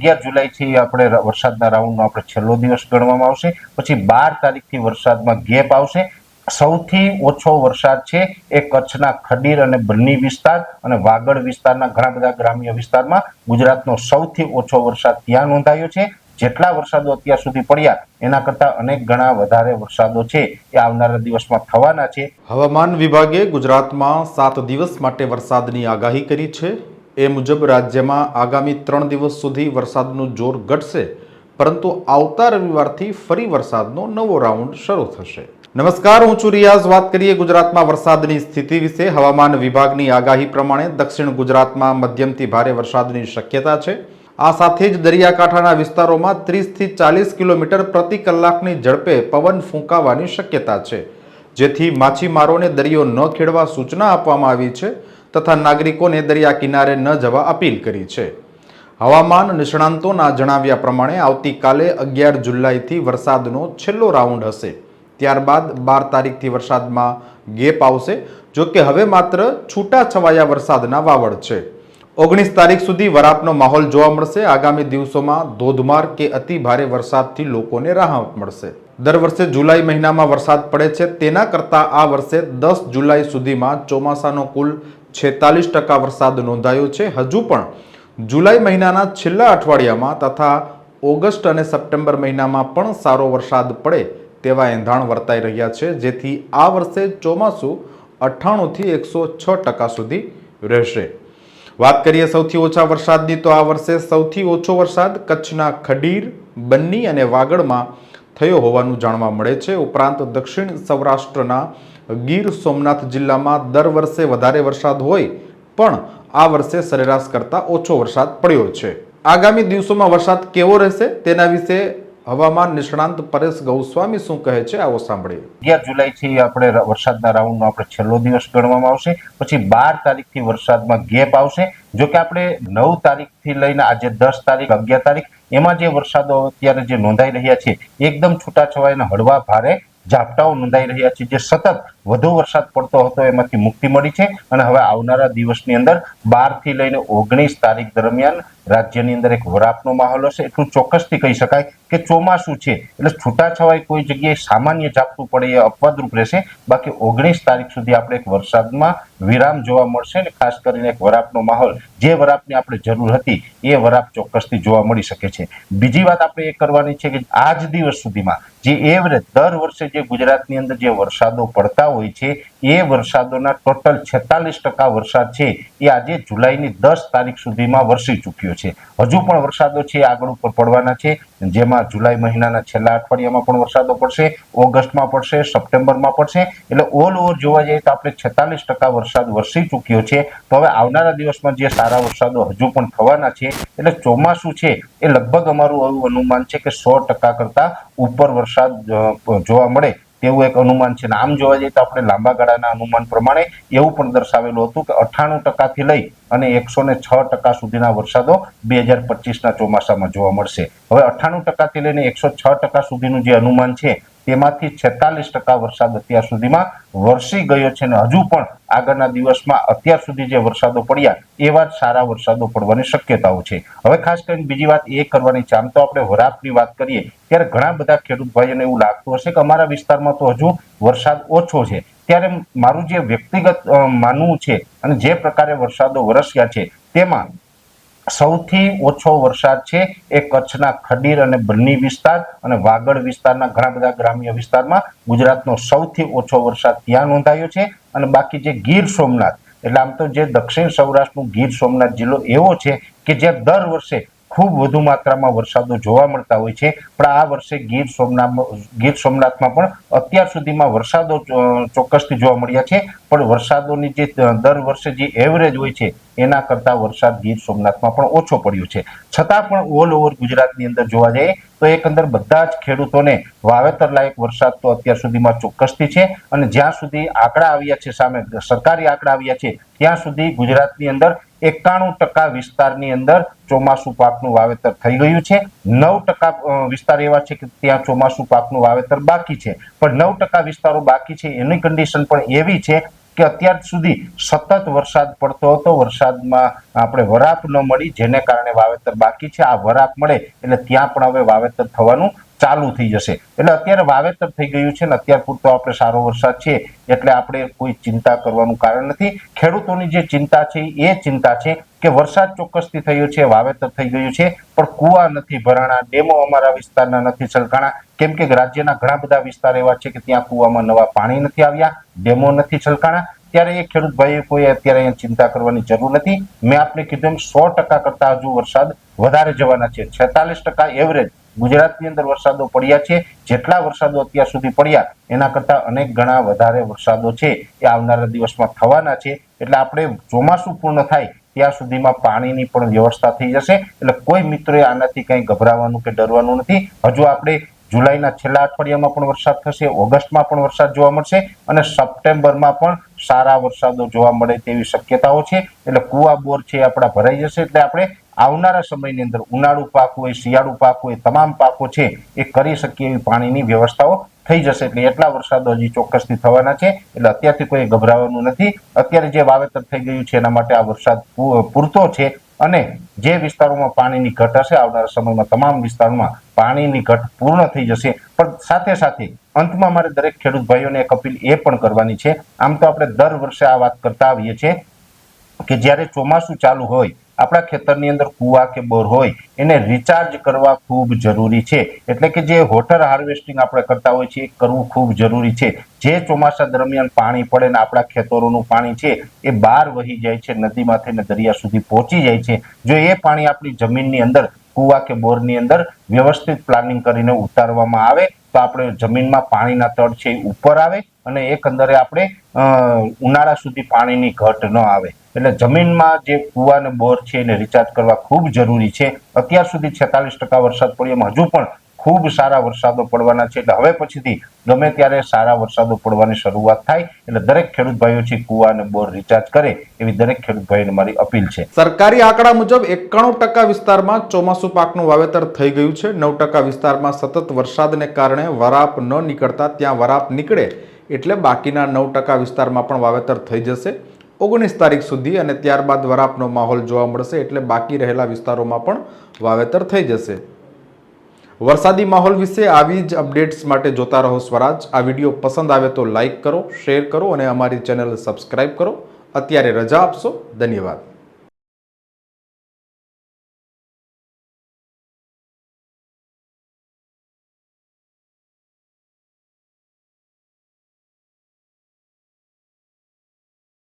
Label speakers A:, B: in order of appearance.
A: અગિયાર જુલાઈથી આપણે વરસાદના રાઉન્ડનો આપણે છેલ્લો દિવસ ગણવામાં આવશે. પછી બાર તારીખથી વરસાદમાં ગેપ આવશે. સૌથી ઓછો વરસાદ છે એ કચ્છના ખડીર અને બન્ની વિસ્તાર અને વાગડ વિસ્તારના ઘણા બધા ગ્રામ્ય વિસ્તારમાં. ગુજરાતનો સૌથી ઓછો વરસાદ ત્યાં નોંધાયો છે. જેટલા વરસાદો અત્યાર સુધી પડ્યા, એના કરતા અનેક ગણા વધારે વરસાદો છે એ આવનારા દિવસમાં થવાના છે.
B: હવામાન વિભાગે ગુજરાતમાં સાત દિવસ માટે વરસાદની આગાહી કરી છે. એ મુજબ રાજ્યમાં આગામી ત્રણ દિવસ સુધી વરસાદનું જોર ઘટશે, પરંતુ આવતા રવિવારથી ફરી વરસાદનો નવો રાઉન્ડ શરૂ થશે. નમસ્કાર, હું છું રિયાઝ. વાત કરીએ ગુજરાતમાં વરસાદની સ્થિતિ વિશે. હવામાન વિભાગની આગાહી પ્રમાણે દક્ષિણ ગુજરાતમાં મધ્યમથી ભારે વરસાદની શક્યતા છે. આ સાથે જ દરિયાકાંઠાના વિસ્તારોમાં ત્રીસથી ચાલીસ કિલોમીટર પ્રતિ કલાકની ઝડપે પવન ફૂંકાવાની શક્યતા છે. જેથી માછીમારોને દરિયો ન ખેડવા સૂચના આપવામાં આવી છે. તથા નાગરિકોને દરિયા કિનારે ન જવા અપીલ કરી છે. હવામાન નિષ્ણાંતોના જણાવ્યા પ્રમાણે આવતીકાલે અગિયાર જુલાઈથી વરસાદનો છેલ્લો રાઉન્ડ હશે. ત્યારબાદ બાર તારીખથી વરસાદમાં ગેપ આવશે, જો કે હવે માત્ર છૂટાછવાયા વરસાદના વાવડ છે. ઓગણીસ તારીખ સુધી વરાપનો માહોલ જોવા મળશે. આગામી દિવસોમાં ધોધમાર કે અતિ ભારે વરસાદથી લોકોને રાહત મળશે. દર વર્ષે જુલાઈ મહિનામાં વરસાદ પડે છે. તેના કરતાં આ વર્ષે દસ જુલાઈ સુધીમાં ચોમાસાનો કુલ છેતાલીસ ટકા વરસાદ નોંધાયો છે. હજુ પણ જુલાઈ મહિનાના છેલ્લા અઠવાડિયામાં તથા ઓગસ્ટ અને સપ્ટેમ્બર મહિનામાં પણ સારો વરસાદ પડે તેવા એંધાણ વર્તાઈ રહ્યા છે. જેથી આ વર્ષે ચોમાસું અઠ્ઠાણુંથી એકસો છ ટકા સુધી રહેશે. વાત કરીએ સૌથી ઓછા વરસાદની, તો આ વર્ષે સૌથી ઓછો વરસાદ કચ્છના ખડીર, બન્ની અને વાગડમાં થયો હોવાનું જાણવા મળે છે. ઉપરાંત દક્ષિણ સૌરાષ્ટ્રના ગીર સોમનાથ જિલ્લામાં દર વર્ષે વધારે વરસાદ હોય, પણ આ વર્ષે સરેરાશ કરતાં ઓછો વરસાદ પડ્યો છે. આગામી દિવસોમાં વરસાદ કેવો રહેશે તેના વિશે હવામાન નિષ્ણાંત પરેશ ગૌસ્વામી શું કહે છે, આવો સાંભળીએ.
A: અગિયાર જુલાઈથી આપણે વરસાદના રાઉન્ડનો આપણે છેલ્લો દિવસ ગણવામાં આવશે, પછી બાર તારીખથી વરસાદમાં ગેપ આવશે. જો કે આપણે નવ તારીખથી લઈને આજે દસ તારીખ, અગિયાર તારીખ, એમાં જે વરસાદો અત્યારે જે નોંધાઈ રહ્યા છે એકદમ છૂટાછવાયા અને હળવા ભારે ઝાપટાઓ નોંધાઈ રહ્યા છે જે સતત વધુ વરસાદ પડતો હતો, એમાંથી મુક્તિ મળી છે. અને હવે આવનારા દિવસની અંદર બારથી લઈને ઓગણીસ તારીખ દરમિયાન રાજ્યની અંદર એક વરાપનો માહોલ હશે એટલું ચોક્કસથી કહી શકાય કે ચોમાસું છે. એટલે છૂટાછવાય કોઈ જગ્યાએ સામાન્ય ઝાપટું પડે એ અપવાદરૂપ રહેશે. બાકી ઓગણીસ તારીખ સુધી આપણે એક વરસાદમાં વિરામ જોવા મળશે ને ખાસ કરીને એક વરાપનો માહોલ. જે વરાપની આપણે જરૂર હતી એ વરાપ ચોક્કસથી જોવા મળી શકે છે. બીજી વાત આપણે એ કરવાની છે કે આ જ દિવસ સુધીમાં જે એવરેજ દર વર્ષે જે ગુજરાતની અંદર જે વરસાદો પડતા હોય છે, એ વરસાદોના ટોટલ છેતાલીસ ટકા વરસાદ છે એ આજે જુલાઈની દસ તારીખ સુધીમાં વરસી ચૂક્યો છે. હજુ પણ વરસાદો છે, આગળ ઉપર પડવાના છે. જેમાં જુલાઈ મહિનાના છેલ્લા અઠવાડિયામાં પણ વરસાદો પડશે, ઓગસ્ટમાં પડશે, સપ્ટેમ્બરમાં પડશે. એટલે ઓલ ઓવર જોવા જઈએ તો આપણે છેતાલીસ ટકા વરસાદ વરસી ચૂક્યો છે. તો હવે આવનારા દિવસમાં જે સારા વરસાદો હજુ પણ થવાના છે, એટલે ચોમાસું છે, એ લગભગ અમારું એવું અનુમાન છે કે સો ટકા કરતા ઉપર વરસાદ જોવા મળે. તેવું એક અનુમાન છે. આમ જોવા જઈએ તો આપણે લાંબા ગાળાના અનુમાન પ્રમાણે એવું પણ દર્શાવેલું હતું કે અઠ્ઠાણું ટકાથી લઈ અને એકસો ને છ ટકા સુધીના વરસાદો બે હજાર પચીસના ચોમાસામાં જોવા મળશે. હવે અઠ્ઠાણું ટકાથી લઈને એકસો છ ટકા સુધીનું જે અનુમાન છે તેમાંથી છેતાલીસ ટકા વરસાદ અત્યાર સુધીમાં વરસી ગયો છે અને હજુ પણ આગળના દિવસમાં અત્યાર સુધી જે વરસાદો પડ્યા એવા જ સારા વરસાદો પડવાની શક્યતાઓ છે. હવે ખાસ કરીને બીજી વાત એ કરવાની છે, આમ તો આપણે વરાપની વાત કરીએ, ત્યારે ઘણા બધા ખેડૂત ભાઈઓને એવું લાગતું હશે કે અમારા વિસ્તારમાં તો હજુ વરસાદ ઓછો છે. ત્યારે મારું જે વ્યક્તિગત માનવું છે અને જે પ્રકારે વરસાદો વરસ્યા છે, તેમાં સૌથી ઓછો વરસાદ છે એ કચ્છના ખડીર અને બન્ની વિસ્તાર અને વાગડ વિસ્તારના ઘણા બધા ગ્રામ્ય વિસ્તારમાં ગુજરાતનો સૌથી ઓછો વરસાદ ત્યાં નોંધાયો છે અને બાકી જે ગીર સોમનાથ, એટલે આમ તો જે દક્ષિણ સૌરાષ્ટ્રનું ગીર સોમનાથ જિલ્લો એવો છે કે જ્યાં દર વર્ષે ખૂબ વધુ માત્રામાં વરસાદો જોવા મળતા હોય છે, પણ આ વર્ષે ગીર સોમનાથ ગીર સોમનાથમાં પણ અત્યાર સુધીમાં વરસાદો ચોક્કસથી જોવા મળ્યા છે, પણ વરસાદોની જે દર વર્ષે જે એવરેજ હોય છે એના કરતા વરસાદ ગીર સોમનાથમાં પણ ઓછો પડ્યો છે. છતાં પણ ઓલ ઓવર ગુજરાતની અંદર જોવા જઈએ તો એકંદર બધા જ ખેડૂતોને વાવેતર લાયક વરસાદ તો અત્યાર સુધીમાં ચોક્કસથી છે અને જ્યાં સુધી આંકડા આવ્યા છે સામે સરકારી આંકડા આવ્યા છે ત્યાં સુધી ગુજરાતની અંદર એકાણું ટકા વિસ્તારની અંદર ચોમાસું પાકનું વાવેતર થઈ ગયું છે. નવ ટકા વિસ્તાર એવા છે કે ત્યાં ચોમાસું પાકનું વાવેતર બાકી છે. પણ નવ ટકા વિસ્તારો બાકી છે એની કન્ડિશન પણ એવી છે કે અત્યાર સુધી સતત વરસાદ પડતો હતો. વરસાદમાં આપણે વરાપ ન મળી, જેને કારણે વાવેતર બાકી છે. આ વરાપ મળે એટલે ત્યાં પણ હવે વાવેતર થવાનું ચાલુ થઈ જશે. એટલે અત્યારે વાવેતર થઈ ગયું છે ને અત્યાર પૂરતો આપણે સારો વરસાદ છે એટલે આપણે કોઈ ચિંતા કરવાનું કારણ નથી. ખેડૂતોની જે ચિંતા છે એ ચિંતા છે કે વરસાદ ચોક્કસથી થયો છે, વાવેતર થઈ ગયું છે, પણ કુવા નથી, ભરાણા, ડેમો અમારા વિસ્તારના નથી, છલકાણા. કેમ કે રાજ્યના ઘણા બધા વિસ્તાર એવા છે કે ત્યાં કુવામાં નવા પાણી નથી આવ્યા, ડેમો નથી, છલકાણા. ત્યારે એ ખેડૂત ભાઈએ કોઈ અત્યારે અહીંયા ચિંતા કરવાની જરૂર નથી. મેં આપને કીધું એમ સો ટકા કરતા હજુ વરસાદ વધારે જવાના છે. છેતાલીસ ટકા એવરેજ ગુજરાતની અંદર વરસાદો પડ્યા છે. જેટલા વરસાદો અત્યાર સુધી પડ્યા, એના કરતા અનેક ગણા વધારે વરસાદો છે. એ આવનારા દિવસમાં થવાના છે. એટલે આપણે ચોમાસું પૂર્ણ થાય, ત્યાં સુધીમાં પાણીની પણ વ્યવસ્થા થઈ જશે. એટલે કોઈ મિત્રોએ આનાથી કંઈ ગભરાવાનું કે ડરવાનું નથી. હજુ આપણે જુલાઈના છેલ્લા અઠવાડિયામાં પણ વરસાદ થશે, ઓગસ્ટમાં પણ વરસાદ જોવા મળશે અને સપ્ટેમ્બરમાં પણ સારા વરસાદો જોવા મળે તેવી શક્યતાઓ છે. એટલે કુવા બોર છે આપણા ભરાઈ જશે. એટલે આપણે આવનારા સમયની અંદર ઉનાળુ પાક હોય, શિયાળુ પાક હોય, તમામ પાકો છે, એ કરી શકીએ એવી પાણીની વ્યવસ્થાઓ થઈ જશે. એટલે એટલા વરસાદો હજી ચોક્કસથી થવાના છે. એટલે અત્યારથી કોઈ ગભરાવાનું નથી. અત્યારે જે વાવેતર થઈ ગયું છે, એના માટે આ વરસાદ પૂરતો છે. અને જે વિસ્તારોમાં પાણીની ઘટ હશે, આવનારા સમયમાં તમામ વિસ્તારોમાં પાણીની ઘટ પૂર્ણ થઈ જશે. પણ સાથે સાથે અંતમાં મારે દરેક ખેડૂત ભાઈઓને એક અપીલ એ પણ કરવાની છે. આમ તો આપણે દર વર્ષે આ વાત કરતા આવીએ છીએ કે જ્યારે ચોમાસું ચાલુ હોય આપણા ખેતરની અંદર કુવા કે બોર હોય, એને રિચાર્જ કરવા ખૂબ જરૂરી છે. એટલે કે જે વોટર હાર્વેસ્ટિંગ આપણે કરતા હોય છીએ કરવું ખૂબ જરૂરી છે. જે ચોમાસા દરમિયાન પાણી પડે ને આપણા ખેતરોનું પાણી છે, એ બહાર વહી જાય છે નદીમાંથી ને દરિયા સુધી પહોંચી જાય છે. જો એ પાણી આપણી જમીનની અંદર, કુવા કે બોરની અંદર વ્યવસ્થિત પ્લાનિંગ કરીને ઉતારવામાં આવે, તો આપણે જમીનમાં પાણીના તળ છે એ ઉપર આવે અને એકંદરે આપણે ઉનાળા સુધી પાણીની ઘટ ન આવે. એટલે જમીનમાં જે કુવા અને બોર છે એને રિચાર્જ કરવા ખૂબ જરૂરી છે. અત્યાર સુધી છેતાલીસ ટકા વરસાદ પડ્યો એમાં હજુ પણ ખૂબ સારા વરસાદો પડવાના છે. એટલે હવે પછીથી ગમે ત્યારે સારા વરસાદો પડવાની શરૂઆત થાય, એટલે દરેક ખેડૂત ભાઈઓ છે કુવા અને બોર રિચાર્જ કરે એવી દરેક ખેડૂત ભાઈને મારી અપીલ છે.
B: સરકારી આંકડા મુજબ એકાણું ટકા વિસ્તારમાં ચોમાસુ પાકનું વાવેતર થઈ ગયું છે. નવ ટકા વિસ્તારમાં સતત વરસાદને કારણે વરાપ ન નીકળતા ત્યાં વરાપ નીકળે. એટલે બાકીના નવ ટકા વિસ્તારમાં પણ વાવેતર થઈ જશે. ઓગણીસ તારીખ સુધી અને ત્યારબાદ વરાપનો માહોલ જોવા મળશે એટલે બાકી રહેલા વિસ્તારોમાં પણ વાવેતર થઈ જશે. વરસાદી માહોલ વિશે આવી જ અપડેટ્સ માટે જોતા રહો સ્વરાજ. આ વીડિયો પસંદ આવે તો લાઈક કરો, શેર કરો અને અમારી ચેનલ સબસ્ક્રાઈબ કરો. અત્યારે રજા આપશો. ધન્યવાદ.